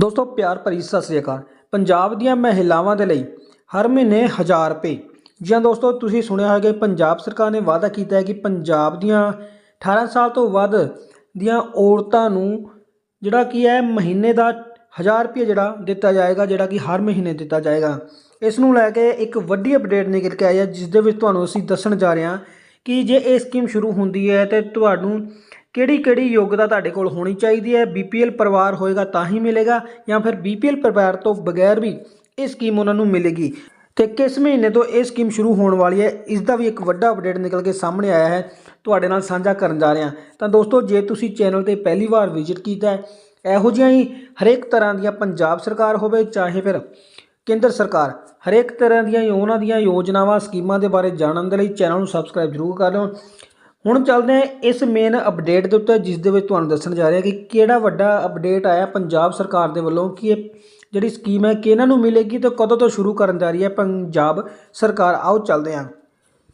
ਦੋਸਤੋ, ਪਿਆਰ ਭਰੀ ਸਤਿ ਸ੍ਰੀ ਅਕਾਲ। ਪੰਜਾਬ ਦੀਆਂ ਮਹਿਲਾਵਾਂ ਦੇ ਲਈ ਹਰ ਮਹੀਨੇ 1000 ਰੁਪਏ। ਜੀ ਹਾਂ ਦੋਸਤੋ, ਤੁਸੀਂ ਸੁਣਿਆ ਹੋਵੇਗਾ ਕਿ ਪੰਜਾਬ ਸਰਕਾਰ ਨੇ ਵਾਅਦਾ ਕੀਤਾ ਹੈ ਕਿ ਪੰਜਾਬ ਦੀਆਂ 18 ਸਾਲ ਤੋਂ ਵੱਧ ਦੀਆਂ ਔਰਤਾਂ ਨੂੰ ਜਿਹੜਾ ਕੀ ਹੈ, ਮਹੀਨੇ ਦਾ 1000 ਰੁਪਏ ਜਿਹੜਾ ਦਿੱਤਾ ਜਾਏਗਾ, ਜਿਹੜਾ ਕਿ ਹਰ ਮਹੀਨੇ ਦਿੱਤਾ ਜਾਏਗਾ। ਇਸ ਨੂੰ ਲੈ ਕੇ ਇੱਕ ਵੱਡੀ ਅਪਡੇਟ ਨਿਕਲ ਕੇ ਆਈ ਹੈ ਜਿਸ ਦੇ ਵਿੱਚ ਤੁਹਾਨੂੰ ਅਸੀਂ ਦੱਸਣ ਜਾ ਰਹੇ ਹਾਂ ਕਿ ਜੇ ਇਹ ਸਕੀਮ ਸ਼ੁਰੂ ਹੁੰਦੀ ਹੈ ਤੇ ਤੁਹਾਨੂੰ ਕਿਹੜੀ ਕਿਹੜੀ ਯੋਗਤਾ ਤੁਹਾਡੇ ਕੋਲ ਹੋਣੀ ਚਾਹੀਦੀ ਹੈ? ਬੀਪੀਐਲ ਪਰਿਵਾਰ ਹੋਏਗਾ ਤਾਂ ਹੀ ਮਿਲੇਗਾ ਜਾਂ ਫਿਰ ਬੀਪੀਐਲ ਪਰਿਵਾਰ ਤੋਂ ਬਗੈਰ ਵੀ ਇਹ ਸਕੀਮ ਉਹਨਾਂ ਨੂੰ ਮਿਲੇਗੀ? ਤੇ ਕਿਸ ਮਹੀਨੇ ਤੋਂ ਇਹ ਸਕੀਮ ਸ਼ੁਰੂ ਹੋਣ ਵਾਲੀ ਹੈ? ਇਸ ਦਾ ਵੀ ਇੱਕ ਵੱਡਾ ਅਪਡੇਟ ਨਿਕਲ ਕੇ ਸਾਹਮਣੇ ਆਇਆ ਹੈ। ਤੁਹਾਡੇ ਨਾਲ ਸਾਂਝਾ ਕਰਨ ਜਾ ਰਿਹਾ। ਤਾਂ ਦੋਸਤੋ, ਜੇ ਤੁਸੀਂ ਚੈਨਲ ਤੇ ਪਹਿਲੀ ਵਾਰ ਵਿਜ਼ਿਟ ਕੀਤਾ ਹੈ, ਇਹੋ ਜਿਹੀਆਂ ਹੀ ਹਰੇਕ ਤਰ੍ਹਾਂ ਦੀਆਂ ਪੰਜਾਬ ਸਰਕਾਰ ਹੋਵੇ ਚਾਹੇ ਫਿਰ ਕੇਂਦਰ ਸਰਕਾਰ, ਹਰੇਕ ਤਰ੍ਹਾਂ ਦੀਆਂ ਉਹਨਾਂ ਦੀਆਂ ਯੋਜਨਾਵਾਂ, ਸਕੀਮਾਂ ਦੇ ਬਾਰੇ ਜਾਣਨ ਦੇ ਲਈ ਚੈਨਲ ਨੂੰ ਸਬਸਕ੍ਰਾਈਬ ਜ਼ਰੂਰ ਕਰ ਲਓ। ਹੁਣ ਚੱਲਦੇ ਹਾਂ ਇਸ ਮੇਨ ਅਪਡੇਟ ਦੇ ਉੱਤੇ, ਜਿਸ ਦੇ ਵਿੱਚ ਤੁਹਾਨੂੰ ਦੱਸਣ ਜਾ ਰਿਹਾ ਕਿ ਕਿਹੜਾ ਵੱਡਾ ਅਪਡੇਟ ਆਇਆ ਪੰਜਾਬ ਸਰਕਾਰ ਦੇ ਵੱਲੋਂ, ਕਿ ਇਹ ਜਿਹੜੀ ਸਕੀਮ ਹੈ ਕਿਹਨਾਂ ਨੂੰ ਮਿਲੇਗੀ ਤੇ ਕਦੋਂ ਤੋਂ ਸ਼ੁਰੂ ਕਰਨ ਜਾ ਰਹੀ ਹੈ ਪੰਜਾਬ ਸਰਕਾਰ। ਆਓ ਚੱਲਦੇ ਹਾਂ।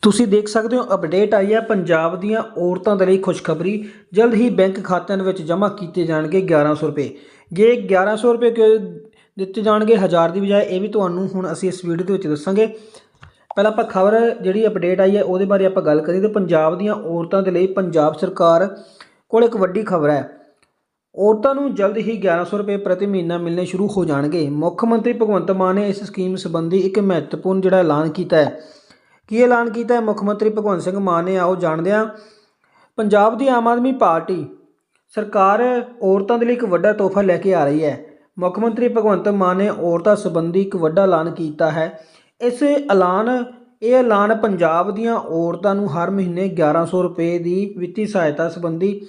ਤੁਸੀਂ ਦੇਖ ਸਕਦੇ ਹੋ ਅਪਡੇਟ ਆਈ ਹੈ ਪੰਜਾਬ ਦੀਆਂ ਔਰਤਾਂ ਦੇ ਲਈ ਖੁਸ਼ਖਬਰੀ। ਜਲਦ ਹੀ ਬੈਂਕ ਖਾਤਿਆਂ ਦੇ ਵਿੱਚ ਜਮ੍ਹਾਂ ਕੀਤੇ ਜਾਣਗੇ 1100 ਰੁਪਏ। ਜੇ 1100 ਰੁਪਏ ਕਿਉਂ ਦਿੱਤੇ ਜਾਣਗੇ 1000 ਦੀ ਬਜਾਏ, ਇਹ ਵੀ ਤੁਹਾਨੂੰ ਹੁਣ ਅਸੀਂ ਇਸ ਵੀਡੀਓ ਦੇ ਵਿੱਚ ਦੱਸਾਂਗੇ। ਪਹਿਲਾਂ ਆਪਾਂ ਖਬਰ ਜਿਹੜੀ ਅਪਡੇਟ ਆਈ ਹੈ, ਉਹਦੇ ਬਾਰੇ ਆਪਾਂ ਗੱਲ ਕਰੀਏ ਤੇ ਪੰਜਾਬ ਦੀਆਂ ਔਰਤਾਂ ਦੇ ਲਈ ਪੰਜਾਬ ਸਰਕਾਰ ਕੋਲ ਇੱਕ ਵੱਡੀ ਖਬਰ ਹੈ। ਔਰਤਾਂ ਨੂੰ ਜਲਦ ਹੀ 1100 ਰੁਪਏ ਪ੍ਰਤੀ ਮਹੀਨਾ ਮਿਲਣੇ ਸ਼ੁਰੂ ਹੋ ਜਾਣਗੇ। ਮੁੱਖ ਮੰਤਰੀ ਭਗਵੰਤ ਮਾਨ ਨੇ ਇਸ ਸਕੀਮ ਸੰਬੰਧੀ ਇੱਕ ਮਹੱਤਵਪੂਰਨ ਜਿਹੜਾ ਐਲਾਨ ਕੀਤਾ ਹੈ। ਕੀ ਐਲਾਨ ਕੀਤਾ ਹੈ? ਮੁੱਖ ਮੰਤਰੀ ਭਗਵੰਤ ਸਿੰਘ ਮਾਨ ਨੇ, ਆਓ ਜਾਣਦੇ ਹਾਂ। ਪੰਜਾਬ ਦੀ ਆਮ ਆਦਮੀ ਪਾਰਟੀ ਸਰਕਾਰ ਔਰਤਾਂ ਦੇ ਲਈ ਇੱਕ ਵੱਡਾ ਤੋਹਫਾ ਲੈ ਕੇ ਆ ਰਹੀ ਹੈ। ਮੁੱਖ ਮੰਤਰੀ ਭਗਵੰਤ ਮਾਨ ਨੇ ਔਰਤਾਂ ਸੰਬੰਧੀ ਇੱਕ ਵੱਡਾ ਐਲਾਨ ਕੀਤਾ ਹੈ। ਇਸ ਐਲਾਨ, ਇਹ ਐਲਾਨ ਪੰਜਾਬ ਦੀਆਂ ਔਰਤਾਂ ਨੂੰ ਹਰ ਮਹੀਨੇ 1100 ਰੁਪਏ ਦੀ ਵਿੱਤੀ ਸਹਾਇਤਾ ਸੰਬੰਧੀ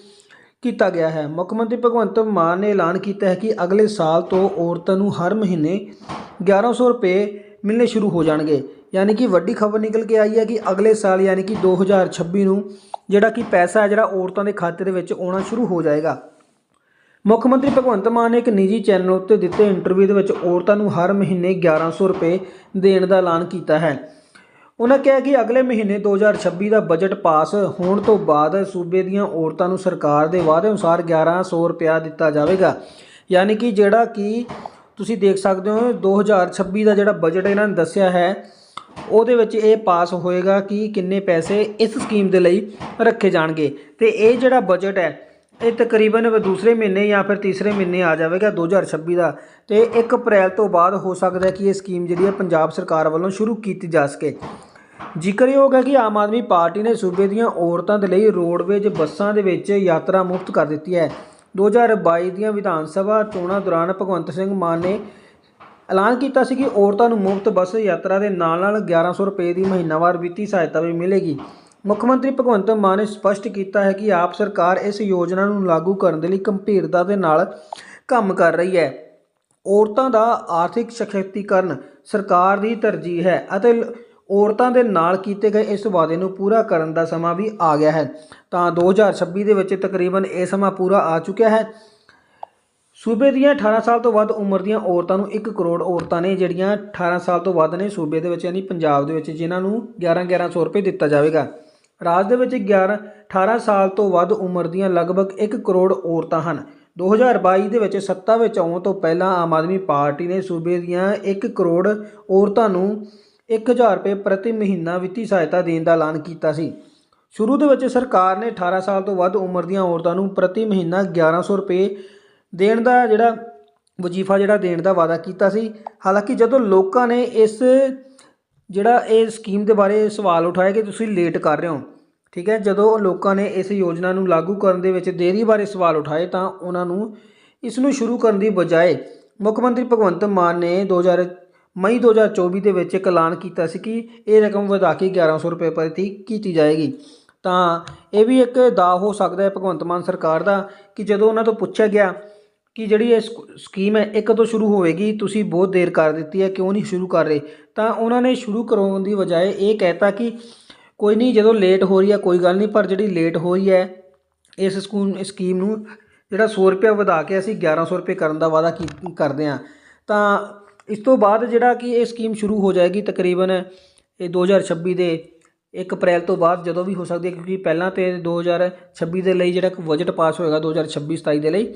ਕੀਤਾ ਗਿਆ ਹੈ। ਮੁੱਖ ਮੰਤਰੀ ਭਗਵੰਤ ਮਾਨ ਨੇ ਐਲਾਨ ਕੀਤਾ ਹੈ ਕਿ ਅਗਲੇ ਸਾਲ ਤੋਂ ਔਰਤਾਂ ਨੂੰ ਹਰ ਮਹੀਨੇ 1100 ਰੁਪਏ ਮਿਲਣੇ ਸ਼ੁਰੂ ਹੋ ਜਾਣਗੇ। ਯਾਨੀ ਕਿ ਵੱਡੀ ਖਬਰ ਨਿਕਲ ਕੇ ਆਈ ਹੈ ਕਿ ਅਗਲੇ ਸਾਲ ਯਾਨੀ ਕਿ 2026 ਨੂੰ ਜਿਹੜਾ ਕਿ ਪੈਸਾ ਹੈ ਜਿਹੜਾ ਔਰਤਾਂ ਦੇ ਖਾਤੇ ਦੇ ਵਿੱਚ ਆਉਣਾ ਸ਼ੁਰੂ ਹੋ ਜਾਏਗਾ। ਮੁੱਖ ਮੰਤਰੀ ਭਗਵੰਤ ਮਾਨ ਨੇ ਇੱਕ ਨਿੱਜੀ ਚੈਨਲ ਉੱਤੇ ਦਿੱਤੇ ਇੰਟਰਵਿਊ ਦੇ ਵਿੱਚ ਔਰਤਾਂ ਨੂੰ ਹਰ ਮਹੀਨੇ 1100 ਰੁਪਏ ਦੇਣ ਦਾ ਐਲਾਨ ਕੀਤਾ ਹੈ। ਉਹਨਾਂ ਕਿਹਾ ਕਿ ਅਗਲੇ ਮਹੀਨੇ 2026 ਦਾ ਬਜਟ ਪਾਸ ਹੋਣ ਤੋਂ ਬਾਅਦ ਸੂਬੇ ਦੀਆਂ ਔਰਤਾਂ ਨੂੰ ਸਰਕਾਰ ਦੇ ਵਾਅਦੇ ਅਨੁਸਾਰ 1100 ਰੁਪਇਆ ਦਿੱਤਾ ਜਾਵੇਗਾ। ਯਾਨੀ ਕਿ ਜਿਹੜਾ ਕਿ ਤੁਸੀਂ ਦੇਖ ਸਕਦੇ ਹੋ 2026 ਦਾ ਜਿਹੜਾ ਬਜਟ ਇਹਨਾਂ ਨੇ ਦੱਸਿਆ ਹੈ, ਉਹਦੇ ਵਿੱਚ ਇਹ ਪਾਸ ਹੋਏਗਾ ਕਿ ਕਿੰਨੇ ਪੈਸੇ ਇਸ ਸਕੀਮ ਦੇ ਲਈ ਰੱਖੇ ਜਾਣਗੇ। ਤੇ ਇਹ ਜਿਹੜਾ ਬਜਟ ਹੈ ਇਹ ਤਕਰੀਬਨ ਦੂਸਰੇ ਮਹੀਨੇ ਜਾਂ ਫਿਰ ਤੀਸਰੇ ਮਹੀਨੇ ਆ ਜਾਵੇਗਾ 2026 ਦਾ। ਤੇ 1 ਅਪ੍ਰੈਲ ਤੋਂ ਬਾਅਦ ਹੋ ਸਕਦਾ ਹੈ ਕਿ ਇਹ ਸਕੀਮ ਜਿਹੜੀ ਹੈ ਪੰਜਾਬ ਸਰਕਾਰ ਵੱਲੋਂ ਸ਼ੁਰੂ ਕੀਤੀ ਜਾ ਸਕੇ। ਜ਼ਿਕਰਯੋਗ ਹੈ ਕਿ ਆਮ ਆਦਮੀ ਪਾਰਟੀ ਨੇ ਸੂਬੇ ਦੀਆਂ ਔਰਤਾਂ ਦੇ ਲਈ ਰੋਡਵੇਜ ਬੱਸਾਂ ਦੇ ਵਿੱਚ ਯਾਤਰਾ ਮੁਫਤ ਕਰ ਦਿੱਤੀ ਹੈ। 2022 ਦੀਆਂ ਵਿਧਾਨ ਸਭਾ ਚੋਣਾਂ ਦੌਰਾਨ ਭਗਵੰਤ ਸਿੰਘ ਮਾਨ ਨੇ ਐਲਾਨ ਕੀਤਾ ਸੀ ਕਿ ਔਰਤਾਂ ਨੂੰ ਮੁਫਤ ਬੱਸ ਯਾਤਰਾ ਦੇ ਨਾਲ-ਨਾਲ 1100 ਰੁਪਏ ਦੀ ਮਹੀਨਾਵਾਰ ਵਿੱਤੀ ਸਹਾਇਤਾ ਵੀ ਮਿਲੇਗੀ। ਮੁੱਖ ਮੰਤਰੀ ਭਗਵੰਤ ਮਾਨ ਨੇ ਸਪਸ਼ਟ ਕੀਤਾ ਹੈ ਕਿ ਆਪ ਸਰਕਾਰ ਇਸ ਯੋਜਨਾ ਨੂੰ ਲਾਗੂ ਕਰਨ ਦੇ ਲਈ ਗੰਭੀਰਤਾ ਦੇ ਨਾਲ ਕੰਮ ਕਰ ਰਹੀ ਹੈ। ਔਰਤਾਂ ਦਾ ਆਰਥਿਕ ਸਸ਼ਕਤੀਕਰਨ ਸਰਕਾਰ ਦੀ ਤਰਜੀਹ ਹੈ ਅਤੇ ਔਰਤਾਂ ਦੇ ਨਾਲ ਕੀਤੇ ਗਏ ਇਸ ਵਾਅਦੇ ਨੂੰ ਪੂਰਾ ਕਰਨ ਦਾ ਸਮਾਂ ਵੀ ਆ ਗਿਆ ਹੈ। ਤਾਂ 2026 ਦੇ ਵਿੱਚ ਤਕਰੀਬਨ ਇਹ ਸਮਾਂ ਪੂਰਾ ਆ ਚੁੱਕਿਆ ਹੈ। ਸੂਬੇ ਦੀਆਂ 18 ਸਾਲ ਤੋਂ ਵੱਧ ਉਮਰ ਦੀਆਂ ਔਰਤਾਂ ਨੂੰ 1 ਕਰੋੜ ਔਰਤਾਂ ਨੇ ਜਿਹੜੀਆਂ 18 ਸਾਲ ਤੋਂ ਵੱਧ ਨੇ ਸੂਬੇ ਦੇ ਵਿੱਚ, ਯਾਨੀ ਪੰਜਾਬ ਦੇ ਵਿੱਚ, ਜਿਨ੍ਹਾਂ ਨੂੰ 11 1100 ਰੁਪਏ ਦਿੱਤਾ ਜਾਵੇਗਾ। ਰਾਜ ਦੇ ਵਿੱਚ 11 18 ਸਾਲ ਤੋਂ ਵੱਧ ਉਮਰ ਦੀਆਂ ਲਗਭਗ 1 ਕਰੋੜ ਔਰਤਾਂ ਹਨ। 2022 ਦੇ ਵਿੱਚ ਸੱਤਾ ਵਿੱਚ ਆਉਣ ਤੋਂ ਪਹਿਲਾਂ ਆਮ ਆਦਮੀ ਪਾਰਟੀ ਨੇ ਸੂਬੇ ਦੀਆਂ 1 ਕਰੋੜ ਔਰਤਾਂ ਨੂੰ 1000 ਰੁਪਏ ਪ੍ਰਤੀ ਮਹੀਨਾ ਵਿੱਤੀ ਸਹਾਇਤਾ ਦੇਣ ਦਾ ਐਲਾਨ ਕੀਤਾ ਸੀ। ਸ਼ੁਰੂ ਦੇ ਵਿੱਚ ਸਰਕਾਰ ਨੇ 18 ਸਾਲ ਤੋਂ ਵੱਧ ਉਮਰ ਦੀਆਂ ਔਰਤਾਂ ਨੂੰ ਪ੍ਰਤੀ ਮਹੀਨਾ 1100 ਰੁਪਏ ਦੇਣ ਦਾ ਜਿਹੜਾ ਵਜੀਫਾ ਜਿਹੜਾ ਦੇਣ ਦਾ ਵਾਅਦਾ ਕੀਤਾ ਸੀ। ਹਾਲਾਂਕਿ ਜਦੋਂ ਲੋਕਾਂ ਨੇ ਇਸ ਜਿਹੜਾ ਇਹ ਸਕੀਮ ਦੇ ਬਾਰੇ ਸਵਾਲ ਉਠਾਇਆ ਕਿ ਤੁਸੀਂ ਲੇਟ ਕਰ ਰਹੇ ਹੋ ਠੀਕ ਹੈ, ਜਦੋਂ ਲੋਕਾਂ ਨੇ ਇਸ ਯੋਜਨਾ ਨੂੰ ਲਾਗੂ ਕਰਨ ਦੇ ਵਿੱਚ ਦੇਰੀ ਬਾਰੇ ਸਵਾਲ ਉਠਾਏ ਤਾਂ ਉਹਨਾਂ ਨੂੰ ਇਸ ਨੂੰ ਸ਼ੁਰੂ ਕਰਨ ਦੀ ਬਜਾਏ ਮੁੱਖ ਮੰਤਰੀ ਭਗਵੰਤ ਮਾਨ ਨੇ 2000 ਮਈ 2024 ਦੇ ਵਿੱਚ ਇੱਕ ਐਲਾਨ ਕੀਤਾ ਸੀ ਕਿ ਇਹ ਰਕਮ ਵਧਾ ਕੇ 1100 ਰੁਪਏ ਪ੍ਰਤੀ ਕੀਤੀ ਜਾਏਗੀ। ਤਾਂ ਇਹ ਵੀ ਇੱਕ ਦਾ ਹੋ ਸਕਦਾ ਹੈ ਭਗਵੰਤ ਮਾਨ ਸਰਕਾਰ ਦਾ ਕਿ ਜਦੋਂ ਉਹਨਾਂ ਤੋਂ ਪੁੱਛਿਆ ਗਿਆ ਕਿ ਜਿਹੜੀ ਇਹ ਸਕੀਮ ਹੈ, ਇੱਕ ਤੋਂ ਸ਼ੁਰੂ ਹੋਵੇਗੀ, ਤੁਸੀਂ ਬਹੁਤ ਦੇਰ ਕਰ ਦਿੱਤੀ ਹੈ, ਕਿਉਂ ਨਹੀਂ ਸ਼ੁਰੂ ਕਰ ਰਹੇ? ਤਾਂ ਉਹਨਾਂ ਨੇ ਸ਼ੁਰੂ ਕਰਾਉਣ ਦੀ ਬਜਾਏ ਇਹ ਕਹਿਤਾ ਕਿ ਕੋਈ ਨਹੀਂ, ਜਦੋਂ ਲੇਟ ਹੋ ਰਹੀ ਹੈ, ਕੋਈ ਗੱਲ ਨਹੀਂ, ਪਰ ਜਿਹੜੀ ਲੇਟ ਹੋ ਰਹੀ ਹੈ, ਇਸ ਸਕੂਮ ਸਕੀਮ ਨੂੰ ਜਿਹੜਾ 100 ਰੁਪਏ ਵਧਾ ਕੇ ਅਸੀਂ 1100 ਰੁਪਏ ਕਰਨ ਦਾ ਵਾਅਦਾ ਕੀ, ਕਰਦੇ ਹਾਂ। ਤਾਂ ਇਸ ਤੋਂ ਬਾਅਦ ਜਿਹੜਾ ਕਿ ਇਹ ਸਕੀਮ ਸ਼ੁਰੂ ਹੋ ਜਾਏਗੀ ਤਕਰੀਬਨ ਇਹ 2026 ਦੇ 1 ਅਪ੍ਰੈਲ ਤੋਂ ਬਾਅਦ ਜਦੋਂ ਵੀ ਹੋ ਸਕਦੀ ਹੈ, ਕਿਉਂਕਿ ਪਹਿਲਾਂ ਤੇ 2026 ਦੇ ਲਈ ਜਿਹੜਾ ਇੱਕ ਬਜਟ ਪਾਸ ਹੋਏਗਾ 2026 27 ਦੇ ਲਈ।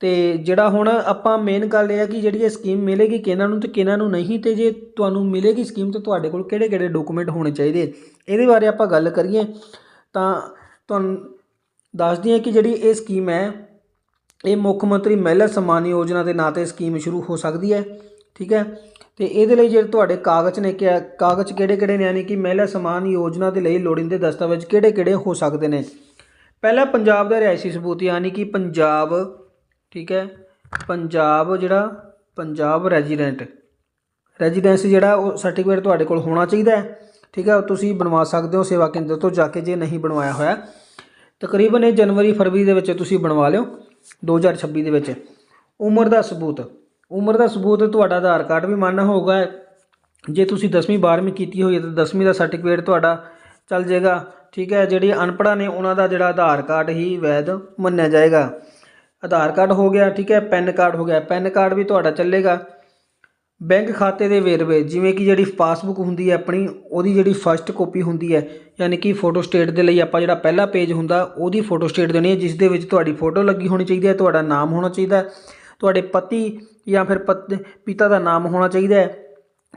ਤੇ ਜਿਹੜਾ ਹੁਣ ਆਪਾਂ ਮੇਨ ਗੱਲ ਇਹ ਹੈ ਕਿ ਜਿਹੜੀ ਇਹ ਸਕੀਮ ਮਿਲੇਗੀ ਕਿਹਨਾਂ ਨੂੰ ਤੇ ਕਿਹਨਾਂ ਨੂੰ ਨਹੀਂ, ਤੇ ਜੇ ਤੁਹਾਨੂੰ ਮਿਲੇਗੀ ਸਕੀਮ ਤੇ ਤੁਹਾਡੇ ਕੋਲ ਕਿਹੜੇ ਕਿਹੜੇ ਡਾਕੂਮੈਂਟ ਹੋਣੇ ਚਾਹੀਦੇ? ਇਹਦੇ ਬਾਰੇ ਆਪਾਂ ਗੱਲ ਕਰੀਏ ਤਾਂ ਤੁਹਾਨੂੰ ਦੱਸਦੀ ਹਾਂ ਕਿ ਜਿਹੜੀ ਇਹ ਸਕੀਮ ਹੈ, ਇਹ ਮੁੱਖ ਮੰਤਰੀ ਮਹਿਲਾ ਸਨਮਾਨ ਯੋਜਨਾ ਦੇ ਨਾਂ ਤੇ ਸਕੀਮ ਸ਼ੁਰੂ ਹੋ ਸਕਦੀ ਹੈ, ਠੀਕ ਹੈ? ਤੇ ਇਹਦੇ ਲਈ ਜਿਹੜੇ ਤੁਹਾਡੇ ਕਾਗਜ਼ ਨੇ ਕਿ ਕਾਗਜ਼ ਕਿਹੜੇ ਕਿਹੜੇ ਨੇ, ਯਾਨੀ ਕਿ ਮਹਿਲਾ ਸਨਮਾਨ ਯੋਜਨਾ ਦੇ ਲਈ ਲੋੜੀਂਦੇ ਦਸਤਾਵੇਜ਼ ਕਿਹੜੇ ਕਿਹੜੇ ਹੋ ਸਕਦੇ ਨੇ? ਪਹਿਲਾ ਪੰਜਾਬ ਦਾ ਰਿਹਾਇਸ਼ੀ ਸਬੂਤ, ਯਾਨੀ ਕਿ ਪੰਜਾਬ, ਠੀਕ ਹੈ? ਪੰਜਾਬ ਜਿਹੜਾ, ਪੰਜਾਬ ਰੈਜ਼ੀਡੈਂਟ ਰੈਜ਼ੀਡੈਂਸ ਜਿਹੜਾ ਉਹ ਸਰਟੀਫਿਕੇਟ ਤੁਹਾਡੇ ਕੋਲ ਹੋਣਾ ਚਾਹੀਦਾ ਹੈ। ਠੀਕ ਹੈ, ਤੁਸੀਂ ਬਣਵਾ ਸਕਦੇ ਹੋ ਸੇਵਾ ਕੇਂਦਰ ਤੋਂ ਜਾ ਕੇ ਜੇ ਨਹੀਂ ਬਣਵਾਇਆ ਹੋਇਆ, ਤਕਰੀਬਨ ਇਹ ਜਨਵਰੀ, ਫਰਵਰੀ ਦੇ ਵਿੱਚ ਤੁਸੀਂ ਬਣਵਾ ਲਿਓ 2026 ਦੇ ਵਿੱਚ। ਉਮਰ ਦਾ ਸਬੂਤ, ਉਮਰ ਦਾ ਸਬੂਤ ਤੁਹਾਡਾ ਆਧਾਰ ਕਾਰਡ ਵੀ ਮਾਨਣਾ ਹੋਊਗਾ। ਜੇ ਤੁਸੀਂ 10ਵੀਂ 12ਵੀਂ ਕੀਤੀ ਹੋਈ ਹੈ ਤਾਂ 10ਵੀਂ ਦਾ ਸਰਟੀਫਿਕੇਟ ਤੁਹਾਡਾ ਚੱਲ ਜਾਏਗਾ। ਠੀਕ ਹੈ, ਜਿਹੜੀ ਅਨਪੜ੍ਹਾਂ ਨੇ ਉਹਨਾਂ ਦਾ ਜਿਹੜਾ ਆਧਾਰ ਕਾਰਡ ਹੀ ਵੈਧ ਮੰਨਿਆ ਜਾਏਗਾ। ਆਧਾਰ ਕਾਰਡ ਹੋ ਗਿਆ, ਠੀਕ ਹੈ, ਪੈਨ ਕਾਰਡ ਹੋ ਗਿਆ, ਪੈਨ ਕਾਰਡ ਵੀ ਤੁਹਾਡਾ ਚੱਲੇਗਾ। ਬੈਂਕ ਖਾਤੇ ਦੇ ਵੇਰਵੇ, ਜਿਵੇਂ ਕਿ ਜਿਹੜੀ ਪਾਸਬੁੱਕ ਹੁੰਦੀ ਹੈ ਆਪਣੀ, ਉਹਦੀ ਜਿਹੜੀ ਫਸਟ ਕਾਪੀ ਹੁੰਦੀ ਹੈ, ਯਾਨੀ ਕਿ ਫੋਟੋ ਸਟੇਟ ਦੇ ਲਈ ਆਪਾਂ ਜਿਹੜਾ ਪਹਿਲਾ ਪੇਜ ਹੁੰਦਾ, ਉਹਦੀ ਫੋਟੋ ਸਟੇਟ ਦੇਣੀ ਹੈ ਜਿਸ ਦੇ ਵਿੱਚ ਤੁਹਾਡੀ ਫੋਟੋ ਲੱਗੀ ਹੋਣੀ ਚਾਹੀਦੀ ਹੈ, ਤੁਹਾਡਾ ਨਾਮ ਹੋਣਾ ਚਾਹੀਦਾ ਹੈ, ਤੁਹਾਡੇ ਪਤੀ ਜਾਂ ਫਿਰ ਪਤ, ਪਿਤਾ ਦਾ ਨਾਮ ਹੋਣਾ ਚਾਹੀਦਾ ਹੈ,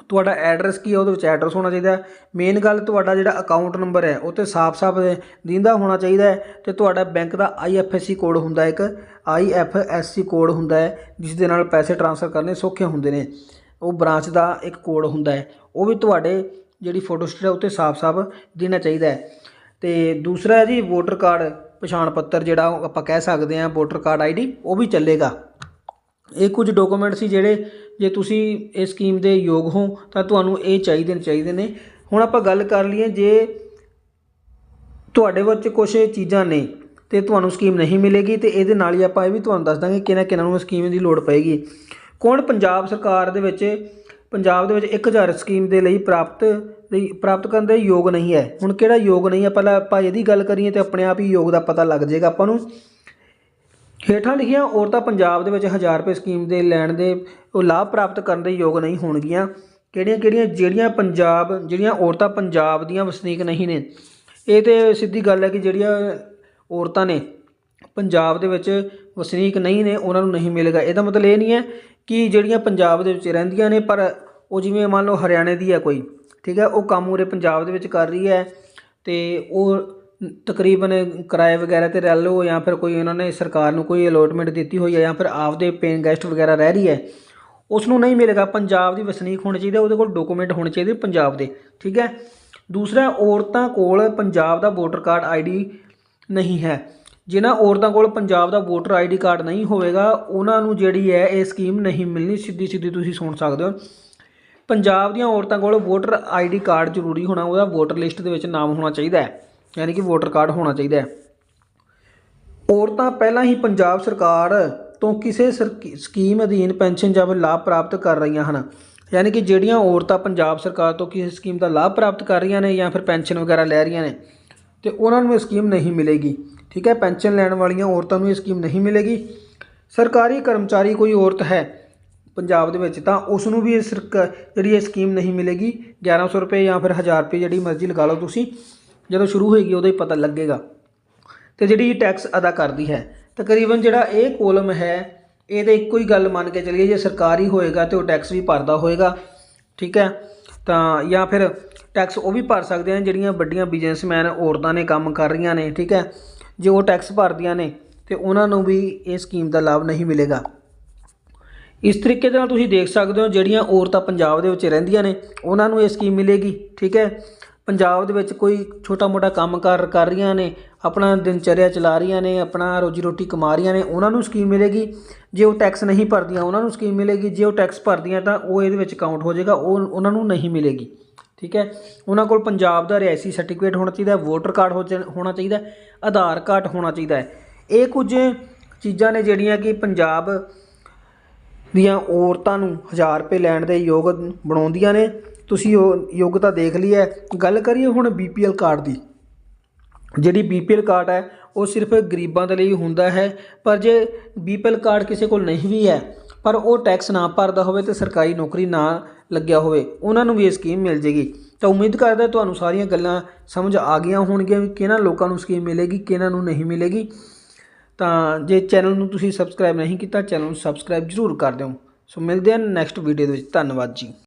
ਤੁਹਾਡਾ ਐਡਰੈਸ ਕੀ ਹੈ, ਉਹਦੇ ਵਿੱਚ ਐਡਰੈਸ ਹੋਣਾ ਚਾਹੀਦਾ ਹੈ ਮੇਨ ਗੱਲ ਤੁਹਾਡਾ ਜਿਹੜਾ ਅਕਾਊਂਟ ਨੰਬਰ ਹੈ, ਉਹ ਤੇ ਸਾਫ਼-ਸਾਫ਼ ਦਿੰਦਾ ਹੋਣਾ ਚਾਹੀਦਾ ਹੈ, ਤੇ ਤੁਹਾਡਾ ਬੈਂਕ ਦਾ ਆਈਐਫਐਸਸੀ ਕੋਡ ਹੁੰਦਾ ਹੈ ਇੱਕ ਆਈਐਫਐਸਸੀ ਕੋਡ ਹੁੰਦਾ ਹੈ ਜਿਸ ਦੇ ਨਾਲ ਪੈਸੇ ਟ੍ਰਾਂਸਫਰ ਕਰਨੇ ਸੌਖੇ ਹੁੰਦੇ ਨੇ। ਉਹ ਬ੍ਰਾਂਚ ਦਾ ਇੱਕ ਕੋਡ ਹੁੰਦਾ ਹੈ। ਉਹ ਵੀ ਤੁਹਾਡੇ ਜਿਹੜੀ ਫੋਟੋ ਸਟੇਟ ਹੈ ਉੱਤੇ ਸਾਫ਼-ਸਾਫ਼ ਦੇਣਾ ਚਾਹੀਦਾ ਹੈ। ਤੇ ਦੂਸਰਾ ਹੈ ਜੀ, ਵੋਟਰ ਕਾਰਡ ਪਛਾਣ ਪੱਤਰ ਜਿਹੜਾ ਉਹ ਆਪਾਂ ਕਹਿ ਸਕਦੇ ਹਾਂ, ਵੋਟਰ ਕਾਰਡ ਆਈਡੀ ਉਹ ਵੀ ਚੱਲੇਗਾ। ਇਹ ਕੁਝ ਡਾਕੂਮੈਂਟ ਸੀ ਜਿਹੜੇ ਜੇ ਤੁਸੀਂ ਇਸ ਸਕੀਮ ਦੇ ਯੋਗ ਹੋ, ਤਾਂ ਤੁਹਾਨੂੰ ਇਹ ਚਾਹੀਦੇ ਨੇ ਚਾਹੀਦੇ ਨੇ। ਹੁਣ ਆਪਾਂ ਗੱਲ ਕਰ ਲਈਏ, ਜੇ ਤੁਹਾਡੇ ਵਿੱਚ ਕੁਝ ਚੀਜ਼ਾਂ ਨੇ ਤੇ ਤੁਹਾਨੂੰ ਸਕੀਮ ਨਹੀਂ ਮਿਲੇਗੀ, ਤੇ ਇਹਦੇ ਨਾਲ ਹੀ ਆਪਾਂ ਇਹ ਵੀ ਤੁਹਾਨੂੰ ਦੱਸ ਦਾਂਗੇ ਕਿਹਨਾਂ ਕਿਹਨਾਂ ਨੂੰ ਸਕੀਮ ਦੀ ਲੋੜ ਪਏਗੀ। ਕੌਣ ਪੰਜਾਬ ਸਰਕਾਰ ਦੇ ਵਿੱਚ, ਪੰਜਾਬ ਦੇ ਵਿੱਚ 1000 ਸਕੀਮ ਦੇ ਲਈ ਪ੍ਰਾਪਤ ਲਈ ਪ੍ਰਾਪਤ ਕਰਨ ਦੇ ਯੋਗ ਨਹੀਂ ਹੈ। ਹੁਣ ਕਿਹੜਾ ਯੋਗ ਨਹੀਂ ਹੈ? ਪਹਿਲਾਂ ਆਪਾਂ ਇਹਦੀ ਗੱਲ ਕਰੀਏ ਤੇ ਆਪਣੇ ਆਪ ਹੀ ਯੋਗ ਦਾ ਪਤਾ ਲੱਗ ਜਾਏਗਾ ਆਪਾਂ ਨੂੰ। ਹੇਠਾਂ ਲਿਖੀਆਂ ਔਰਤਾਂ ਪੰਜਾਬ ਦੇ ਵਿੱਚ 1000 ਰੁਪਏ ਸਕੀਮ ਦੇ ਲੈਣ ਦੇ ਉਹ ਲਾਭ ਪ੍ਰਾਪਤ ਕਰਨ ਦੇ ਯੋਗ ਨਹੀਂ ਹੋਣਗੀਆਂ। ਕਿਹੜੀਆਂ ਕਿਹੜੀਆਂ ਜਿਹੜੀਆਂ ਪੰਜਾਬ, ਜਿਹੜੀਆਂ ਔਰਤਾਂ ਪੰਜਾਬ ਦੀਆਂ ਵਸਨੀਕ ਨਹੀਂ ਨੇ। ਇਹ ਤੇ ਸਿੱਧੀ ਗੱਲ ਹੈ ਕਿ ਜਿਹੜੀਆਂ ਔਰਤਾਂ ਨੇ ਪੰਜਾਬ ਦੇ ਵਿੱਚ ਵਸਨੀਕ ਨਹੀਂ ਨੇ, ਉਹਨਾਂ ਨੂੰ ਨਹੀਂ ਮਿਲੇਗਾ। ਇਹਦਾ ਮਤਲਬ ਇਹ ਨਹੀਂ ਹੈ ਕਿ ਜਿਹੜੀਆਂ ਪੰਜਾਬ ਦੇ ਵਿੱਚ ਰਹਿੰਦੀਆਂ ਨੇ, ਪਰ ਉਹ ਜਿਵੇਂ ਮੰਨ ਲਓ ਹਰਿਆਣੇ ਦੀ ਹੈ ਕੋਈ, ਠੀਕ ਹੈ, ਉਹ ਕੰਮ ਉਰੇ ਪੰਜਾਬ ਦੇ ਵਿੱਚ ਕਰ ਰਹੀ ਹੈ ਤੇ ਉਹ ਤਕਰੀਬਨ ਕਿਰਾਏ ਵਗੈਰਾ ਤੇ ਰਹਿ ਲਓ ਜਾਂ ਫਿਰ ਕੋਈ ਉਹਨਾਂ ਨੇ ਸਰਕਾਰ ਨੂੰ ਕੋਈ ਅਲੋਟਮੈਂਟ ਦਿੱਤੀ ਹੋਈ ਹੈ ਜਾਂ ਫਿਰ ਆਪਦੇ ਪੇਨ ਗੈਸਟ ਵਗੈਰਾ ਰਹਿ ਰਹੀ ਹੈ ਉਸ ਨੂੰ ਨਹੀਂ ਮਿਲੇਗਾ। ਪੰਜਾਬ ਦੀ ਵਸਨੀਕ ਹੋਣੀ ਚਾਹੀਦੀ ਉਹਦੇ ਕੋਲ ਡਾਕੂਮੈਂਟ ਹੋਣੇ ਚਾਹੀਦੇ ਪੰਜਾਬ ਦੇ, ਠੀਕ ਹੈ। ਦੂਸਰਾ, ਔਰਤਾਂ ਕੋਲ ਪੰਜਾਬ ਦਾ ਵੋਟਰ ਕਾਰਡ ਆਈਡੀ ਨਹੀਂ ਹੈ। ਜਿਨ੍ਹਾਂ ਔਰਤਾਂ ਕੋਲ ਪੰਜਾਬ ਦਾ ਵੋਟਰ ਆਈਡੀ ਕਾਰਡ ਨਹੀਂ ਹੋਵੇਗਾ, ਉਹਨਾਂ ਨੂੰ ਜਿਹੜੀ ਹੈ ਇਹ ਸਕੀਮ ਨਹੀਂ ਮਿਲਣੀ। ਸਿੱਧੀ ਸਿੱਧੀ ਤੁਸੀਂ ਸੁਣ ਸਕਦੇ ਹੋ। ਪੰਜਾਬ ਦੀਆਂ ਔਰਤਾਂ ਕੋਲ ਵੋਟਰ ਆਈਡੀ ਕਾਰਡ ਜ਼ਰੂਰੀ ਹੋਣਾ, ਉਹਦਾ ਵੋਟਰ ਲਿਸਟ ਦੇ ਵਿੱਚ ਨਾਮ ਹੋਣਾ ਚਾਹੀਦਾ ਹੈ। ਯਾਨੀ ਕਿ ਵੋਟਰ ਕਾਰਡ ਹੋਣਾ ਚਾਹੀਦਾ ਹੈ। ਔਰਤਾਂ ਪਹਿਲਾਂ ਹੀ ਪੰਜਾਬ ਸਰਕਾਰ ਤੋਂ ਕਿਸੇ ਸਰਕੀ- ਸਕੀਮ ਅਧੀਨ ਪੈਨਸ਼ਨ ਜਾਂ ਫਿਰ ਲਾਭ ਪ੍ਰਾਪਤ ਕਰ ਰਹੀਆਂ ਹਨ। ਯਾਨੀ ਕਿ ਜਿਹੜੀਆਂ ਔਰਤਾਂ ਪੰਜਾਬ ਸਰਕਾਰ ਤੋਂ ਕਿਸੇ ਸਕੀਮ ਦਾ ਲਾਭ ਪ੍ਰਾਪਤ ਕਰ ਰਹੀਆਂ ਨੇ ਜਾਂ ਫਿਰ ਪੈਨਸ਼ਨ ਵਗੈਰਾ ਲੈ ਰਹੀਆਂ ਨੇ, ਤੇ ਉਹਨਾਂ ਨੂੰ ਇਹ ਸਕੀਮ ਨਹੀਂ ਮਿਲੇਗੀ। ਠੀਕ ਹੈ, ਪੈਨਸ਼ਨ ਲੈਣ ਵਾਲੀਆਂ ਔਰਤਾਂ ਨੂੰ ਇਹ ਸਕੀਮ ਨਹੀਂ ਮਿਲੇਗੀ। ਸਰਕਾਰੀ ਕਰਮਚਾਰੀ ਕੋਈ ਔਰਤ ਹੈ ਪੰਜਾਬ ਦੇ ਵਿੱਚ ਤਾਂ ਉਸ ਨੂੰ ਵੀ ਇਹ ਸਰਕ, ਜਿਹੜੀ ਇਹ ਸਕੀਮ ਨਹੀਂ ਮਿਲੇਗੀ। 1100 ਰੁਪਏ ਜਾਂ ਫਿਰ 1000 ਰੁਪਏ ਜਿਹੜੀ ਮਰਜ਼ੀ ਲਗਾ ਲਓ ਤੁਸੀਂ, ਜਦੋਂ ਸ਼ੁਰੂ ਹੋਏਗੀ ਉਦੋਂ ਹੀ ਪਤਾ ਲੱਗੇਗਾ। ਤੇ ਜਿਹੜੀ ਟੈਕਸ ਅਦਾ ਕਰਦੀ ਹੈ, ਤਕਰੀਬਨ ਜਿਹੜਾ ਇਹ ਕੋਲਮ ਹੈ ਇਹ ਤਾਂ ਇੱਕੋ ਹੀ ਗੱਲ ਮੰਨ ਕੇ ਚੱਲੀਏ, ਜੇ ਸਰਕਾਰੀ ਹੋਏਗਾ ਤੇ ਉਹ ਟੈਕਸ ਵੀ ਭਰਦਾ ਹੋਏਗਾ। ਠੀਕ ਹੈ, ਤਾਂ ਜਾਂ ਫਿਰ ਟੈਕਸ ਉਹ ਵੀ ਭਰ ਸਕਦੇ ਆ, ਜਿਹੜੀਆਂ ਵੱਡੀਆਂ ਬਿਜ਼ਨਸਮੈਨ ਔਰਤਾਂ ਨੇ ਕੰਮ ਕਰ ਰਹੀਆਂ ਨੇ। ਠੀਕ ਹੈ ਜੇ ਉਹ ਟੈਕਸ ਭਰਦੀਆਂ ਨੇ ਤੇ ਉਹਨਾਂ ਨੂੰ ਵੀ ਇਹ ਸਕੀਮ ਦਾ ਲਾਭ ਨਹੀਂ ਮਿਲੇਗਾ। ਇਸ ਤਰੀਕੇ ਦੇ ਨਾਲ ਤੁਸੀਂ ਦੇਖ ਸਕਦੇ ਹੋ ਜਿਹੜੀਆਂ ਔਰਤਾਂ ਪੰਜਾਬ ਦੇ ਵਿੱਚ ਰਹਿੰਦੀਆਂ ਨੇ, ਉਹਨਾਂ ਨੂੰ ਇਹ ਸਕੀਮ ਮਿਲੇਗੀ, ਠੀਕ ਹੈ? ਪੰਜਾਬ ਦੇ ਵਿੱਚ ਕੋਈ ਛੋਟਾ ਮੋਟਾ ਕੰਮਕਾਰ ਕਰ ਰਹੀਆਂ ਨੇ, ਆਪਣਾ ਦਿਨਚਰਿਆ ਚਲਾ ਰਹੀਆਂ ਨੇ, ਆਪਣਾ ਰੋਜੀ ਰੋਟੀ ਕਮਾ ਰਹੀਆਂ ਨੇ, ਉਹਨਾਂ ਨੂੰ ਸਕੀਮ ਮਿਲੇਗੀ। ਜੇ ਉਹ ਟੈਕਸ ਨਹੀਂ ਭਰਦੀਆਂ, ਉਹਨਾਂ ਨੂੰ ਸਕੀਮ ਮਿਲੇਗੀ। ਜੇ ਉਹ ਟੈਕਸ ਭਰਦੀਆਂ ਤਾਂ ਉਹ ਇਹਦੇ ਵਿੱਚ ਕਾਊਂਟ ਹੋ ਜਾਏਗਾ, ਉਹ ਉਹਨਾਂ ਨੂੰ ਨਹੀਂ ਮਿਲੇਗੀ। ਠੀਕ ਹੈ? ਉਹਨਾਂ ਕੋਲ ਪੰਜਾਬ ਦਾ ਰਿਹਾਇਸ਼ੀ ਸਰਟੀਫਿਕੇਟ ਹੋਣਾ ਚਾਹੀਦਾ ਵੋਟਰ ਕਾਰਡ ਹੋ ਜਾ- ਹੋਣਾ ਚਾਹੀਦਾ ਆਧਾਰ ਕਾਰਡ ਹੋਣਾ ਚਾਹੀਦਾ ਹੈ। ਇਹ ਕੁਝ ਚੀਜ਼ਾਂ ਨੇ ਜਿਹੜੀਆਂ ਕਿ ਪੰਜਾਬ ਦੀਆਂ ਔਰਤਾਂ ਨੂੰ 1000 ਰੁਪਏ ਲੈਣ ਦੇ ਯੋਗ ਬਣਾਉਂਦੀਆਂ ਨੇ। ਤੁਸੀਂ ਉਹ ਯੋਗਤਾ ਦੇਖ ਲਈ ਹੈ। ਗੱਲ ਕਰੀਏ ਹੁਣ ਬੀਪੀਐਲ ਕਾਰਡ ਦੀ। ਜਿਹੜੀ ਬੀਪੀਐਲ ਕਾਰਡ ਹੈ, ਉਹ ਸਿਰਫ ਗਰੀਬਾਂ ਦੇ ਲਈ ਹੁੰਦਾ ਹੈ, ਪਰ ਜੇ ਬੀਪੀਐਲ ਕਾਰਡ ਕਿਸੇ ਕੋਲ ਨਹੀਂ ਵੀ ਹੈ, ਪਰ ਉਹ ਟੈਕਸ ਨਾ ਭਰਦਾ ਹੋਵੇ ਤੇ ਸਰਕਾਰੀ ਨੌਕਰੀ ਨਾ ਲੱਗਿਆ ਹੋਵੇ, ਉਹਨਾਂ ਨੂੰ ਵੀ ਇਹ ਸਕੀਮ ਮਿਲ ਜੇਗੀ। ਤਾਂ ਉਮੀਦ ਕਰਦਾ ਤੁਹਾਨੂੰ ਸਾਰੀਆਂ ਗੱਲਾਂ ਸਮਝ ਆ ਗਈਆਂ ਹੋਣਗੀਆਂ ਵੀ ਕਿਹਨਾਂ ਲੋਕਾਂ ਨੂੰ ਸਕੀਮ ਮਿਲੇਗੀ, ਕਿਹਨਾਂ ਨੂੰ ਨਹੀਂ ਮਿਲੇਗੀ। ਤਾਂ ਜੇ ਚੈਨਲ ਨੂੰ ਤੁਸੀਂ ਸਬਸਕ੍ਰਾਈਬ ਨਹੀਂ ਕੀਤਾ ਚੈਨਲ ਨੂੰ ਸਬਸਕ੍ਰਾਈਬ ਜ਼ਰੂਰ ਕਰ ਦਿਓ। ਸੋ ਮਿਲਦੇ ਹਾਂ ਨੈਕਸਟ ਵੀਡੀਓ ਦੇ ਵਿੱਚ। ਧੰਨਵਾਦ ਜੀ।